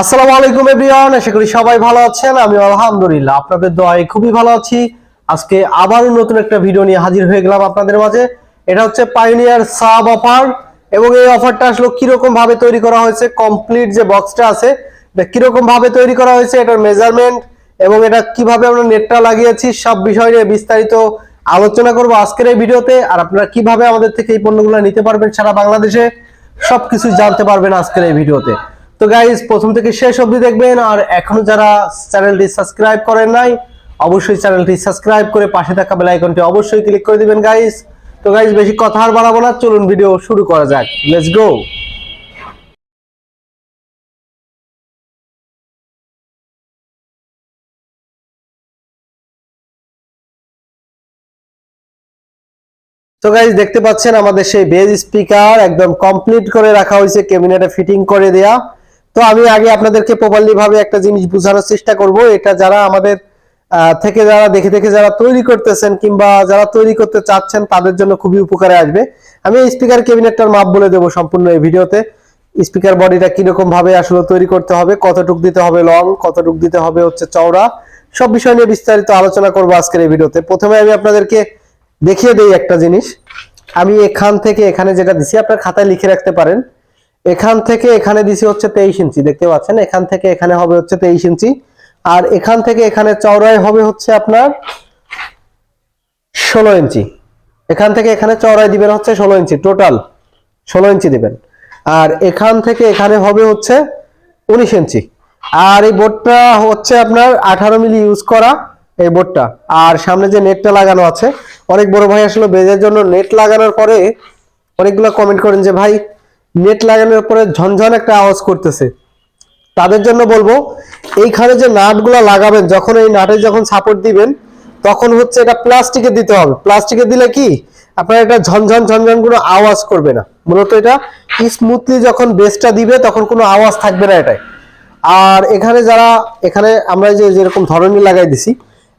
আসসালামু আলাইকুম, এভরিওয়ান। আশা করি সবাই ভালো আছেন। আমি আলহামদুলিল্লাহ, আপনাদের দোয়ায় খুবই ভালো আছি। আজকে আবারও নতুন একটা ভিডিও নিয়ে হাজির হয়ে গেলাম আপনাদের মাঝে। এটা হচ্ছে পাইনিয়ার সাব অফার এবং এই অফারটা আসলে কীরকম ভাবে তৈরি করা হয়েছে কমপ্লিট যে বক্সটা আছে, এটা কীরকম ভাবে তৈরি করা হয়েছে, এটার মেজারমেন্ট এবং এটা কীভাবে আমরা নেটটা লাগিয়েছি, সব বিষয় নিয়ে বিস্তারিত আলোচনা করব আজকের এই ভিডিওতে। আর আপনারা কীভাবে আমাদের থেকে এই পণ্যগুলো নিতে পারবেন সারা বাংলাদেশে, সবকিছু জানতে পারবেন আজকের এই ভিডিওতে। তো গাইজ প্রথম থেকে শেষ অবধি দেখবেন, আর এখনও যারা চ্যানেলটি সাবস্ক্রাইব করেন নাই, অবশ্যই চ্যানেলটি সাবস্ক্রাইব করে পাশে থাকা বেল আইকনটি অবশ্যই ক্লিক করে দিবেন গাইজ তো গাইজ বেশি কথা আর বাড়াবো না, চলুন ভিডিও শুরু করা যাক। লেটস গো তো গাইজ দেখতে পাচ্ছেন আমাদের সেই বেজ স্পিকার একদম কমপ্লিট করে রাখা হয়েছে ক্যাবিনেটে ফিটিং করে দেয়া। তো আমি আগে আপনাদেরকে প্রপারলি ভাবে একটা জিনিস বোঝানোর চেষ্টা করব। এটা যারা আমাদের থেকে যারা, দেখে দেখে যারা তৈরি করতেছেন কিংবা যারা তৈরি করতে চাচ্ছেন, তাদের জন্য খুবই উপকারে আসবে। আমি স্পিকার ক্যাবিনেটটার মাপ বলে দেবো সম্পূর্ণ এই ভিডিওতে। স্পিকার বডিটা কীরকম ভাবে আসলে তৈরি করতে হবে, কতটুক দিতে হবে লং কতটুক দিতে হবে হচ্ছে চওড়া, সব বিষয় নিয়ে বিস্তারিত আলোচনা করব আজকের এই ভিডিওতে। প্রথমে আমি আপনাদেরকে দেখিয়ে দেই একটা জিনিস। আমি এখান থেকে এখানে যেটা দিছি, আপনার খাতায় লিখে রাখতে পারেন। এখান থেকে এখানে দিছি হচ্ছে তেইশ ইঞ্চি, দেখতে পাচ্ছেন? এখান থেকে এখানে হবে হচ্ছে তেইশ ইঞ্চি। আর এখান থেকে এখানে চওড়ায় হবে হচ্ছে আপনার ষোলো ইঞ্চি। এখান থেকে এখানে চওড়ায় দিবেন হচ্ছে ষোলো ইঞ্চি টোটাল ষোলো ইঞ্চি দিবেন। আর এখান থেকে এখানে হবে হচ্ছে উনিশ ইঞ্চি। আর এই বোর্ডটা হচ্ছে আপনার আঠারো মিলি ইউজ করা এই বোর্ডটা। আর সামনে যে নেটটা লাগানো আছে, অনেক বড় ভাই আসলে বেজের জন্য নেট লাগানোর পরে অনেকগুলো কমেন্ট করেন যে, ভাই নেট লাগানোর পরে ঝনঝন একটা আওয়াজ করতেছে। তাদের জন্য বলব, এইখানে যে নাটগুলো লাগাবেন, যখন এই নাটে যখন সাপোর্ট দিবেন, তখন হচ্ছে এটা প্লাস্টিকে দিতে হবে। প্লাস্টিকে দিলে কি? আপনার এটা ঝনঝন ঝনঝন কোনো আওয়াজ করবে না। মূলত এটা স্মুথলি যখন বেসটা দিবে, তখন কোনো আওয়াজ থাকবে না এটাই আর এখানে যারা, এখানে আমরা যে যেরকম ধরনী লাগাই দিছি,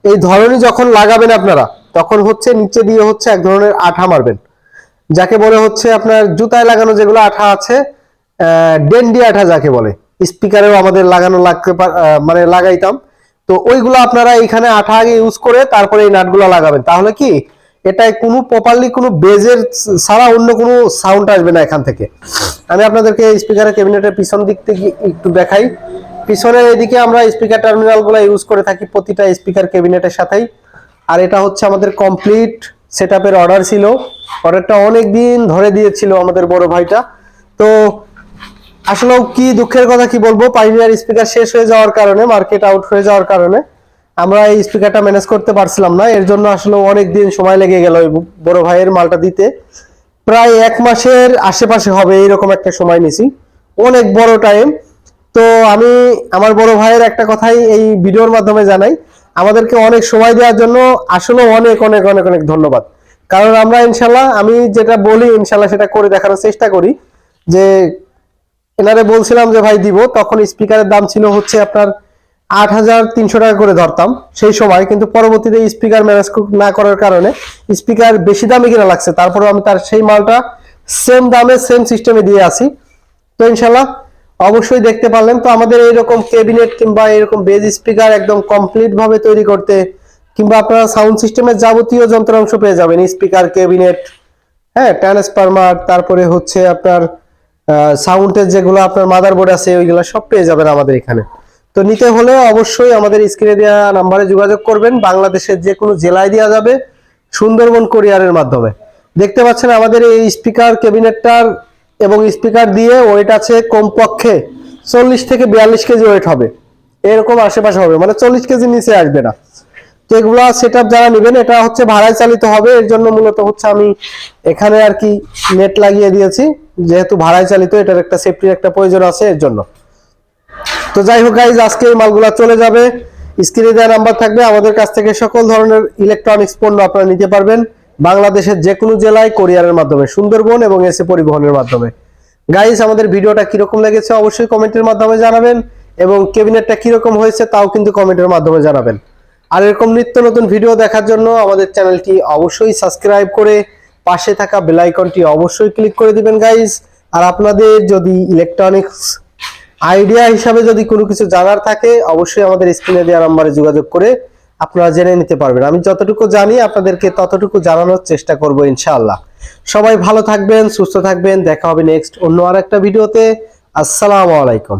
এই ধরনী যখন লাগাবেন আপনারা, তখন হচ্ছে নিচে দিয়ে হচ্ছে এক ধরনের আঠা মারবেন। যাকে বলে হচ্ছে আপনার জুতায় লাগানো যেগুলো আঠা আছে ডেন্ডি আঠা যাকে বলে, স্পিকারেও আমাদের লাগানো লাগতে মানে লাগাইতাম। তো ওইগুলো আপনারা এখানে আঠা আগে ইউজ করে তারপরে এই নাটগুলো লাগাবেন। তাহলে কি, এটায় কোনো প্রপারলি কোনো বেজের ছাড়া অন্য কোনো সাউন্ড আসবে না এখান থেকে। আমি আপনাদেরকে স্পিকারের ক্যাবিনেটের পিছন দিক থেকে একটু দেখাই। পিছনের এদিকে আমরা স্পিকার টার্মিনালগুলো ইউজ করে থাকি প্রতিটা স্পিকার ক্যাবিনেটের সাথেই। আর এটা হচ্ছে আমাদের কমপ্লিট সেটআপের অর্ডার ছিল। অর্ডারটা অনেক দিন ধরে দিয়েছিল আমাদের বড় ভাইটা। তো আসলেও কি দুঃখের কথা কি বলব পাইনিয়ার স্পিকার শেষ হয়ে যাওয়ার কারণে মার্কেট আউট হয়ে যাওয়ার কারণে আমরা এই স্পিকারটা ম্যানেজ করতে পারছিলাম না। এর জন্য আসলে অনেক দিন সময় লেগে গেল বড় ভাইয়ের মালটা দিতে। প্রায় এক মাসের আশেপাশে হবে, এইরকম একটা সময় নিছি। অনেক বড় টাইম তো আমি আমার বড় ভাইয়ের একটা কথাই এই ভিডিওর মাধ্যমে জানাই। আমাদেরকে অনেক সময় দেওয়ার জন্য আসলে অনেক অনেক অনেক অনেক ধন্যবাদ। কারণ আমরা ইনশাল্লাহ, আমি যেটা বলি, ইনশাল্লাহ সেটা করে দেখানোর চেষ্টা করি। যে এনারে বলছিলাম যে ভাই দিব, তখন স্পিকারের দাম ছিল হচ্ছে আপনার আট হাজার তিনশো টাকা করে ধরতাম সেই সময়, কিন্তু পরবর্তীতে স্পিকার ম্যানেজ না করার কারণে স্পিকার বেশি দামে কিনা লাগছে। তারপরে আমি তার সেই মালটা সেম দামে সেম সিস্টেমে দিয়ে আসি তো ইনশাল্লাহ অবশ্যই দেখতে পারলেন। তো আমাদের এইরকম ক্যাবিনেট কিংবা এরকম বেজ স্পিকার একদম কমপ্লিট ভাবে তৈরি করতে কিংবা আপনারা সাউন্ড সিস্টেমের যাবতীয় যন্ত্রাংশ পেয়ে যাবেন। স্পিকার ক্যাবিনেট হ্যাঁ ট্রান্সফরমার তারপরে হচ্ছে আপনার সাউন্ডের যেগুলো আপনার মাদারবোর্ড আছে, ওইগুলো সব পেয়ে যাবেন আমাদের এখানে। তো নিতে হলে অবশ্যই আমাদের স্ক্রিনে দেওয়া নাম্বারে যোগাযোগ করবেন। বাংলাদেশের যে কোনো জেলায় দেওয়া যাবে সুন্দরবন কোরিয়ারের মাধ্যমে। দেখতে পাচ্ছেন আমাদের এই স্পিকার ক্যাবিনেটটার এবং স্পিকার দিয়ে ওয়েট আছে কমপক্ষে চল্লিশ থেকে বিয়াল্লিশ কেজি ওয়েট হবে। এরকম আশেপাশে হবে। মানে চল্লিশ কেজি নিচে আসবে না। তো এগুলা সেট যারা নেবেন, এটা হচ্ছে ভাড়ায় চালিত হবে। এর জন্য মূলত হচ্ছে আমি এখানে আর কি নেট লাগিয়ে দিয়েছি। যেহেতু ভাড়ায় চালিত, এটার একটা সেফটির একটা প্রয়োজন আছে এর জন্য। তো যাই হোক গাইজ আজকে এই মালগুলা চলে যাবে। স্ক্রিনে দেওয়া নাম্বার থাকবে। আমাদের কাছ থেকে সকল ধরনের ইলেকট্রনিক্স পণ্য আপনারা নিতে পারবেন বাংলাদেশের যে কোনো জেলায় কোরিয়ারের মাধ্যমে, সুন্দরবন এবং এসে পরিবহনের মাধ্যমে। গাইজ আমাদের ভিডিওটা কীরকম লেগেছে অবশ্যই কমেন্টের মাধ্যমে জানাবেন এবং ক্যাবিনেটটা কীরকম হয়েছে তাও কিন্তু কমেন্টের মাধ্যমে জানাবেন। আর এরকম নিত্য নতুন ভিডিও দেখার জন্য আমাদের চ্যানেলটি অবশ্যই সাবস্ক্রাইব করে পাশে থাকা বেল আইকনটি অবশ্যই ক্লিক করে দিবেন গাইজ আর আপনাদের যদি ইলেকট্রনিক্স আইডিয়া হিসাবে যদি কোনো কিছু জানার থাকে, অবশ্যই আমাদের স্ক্রিনে দেওয়া নাম্বারে যোগাযোগ করে আপনারা জেনে নিতে পারবেন। আমি যতটুকু জানি, আপনাদেরকে ততটুকু জানানোর চেষ্টা করব, ইনশাআল্লাহ। সবাই ভালো থাকবেন, সুস্থ থাকবেন। দেখা হবে নেক্সট অন্য আর একটা ভিডিওতে আসসালামু আলাইকুম।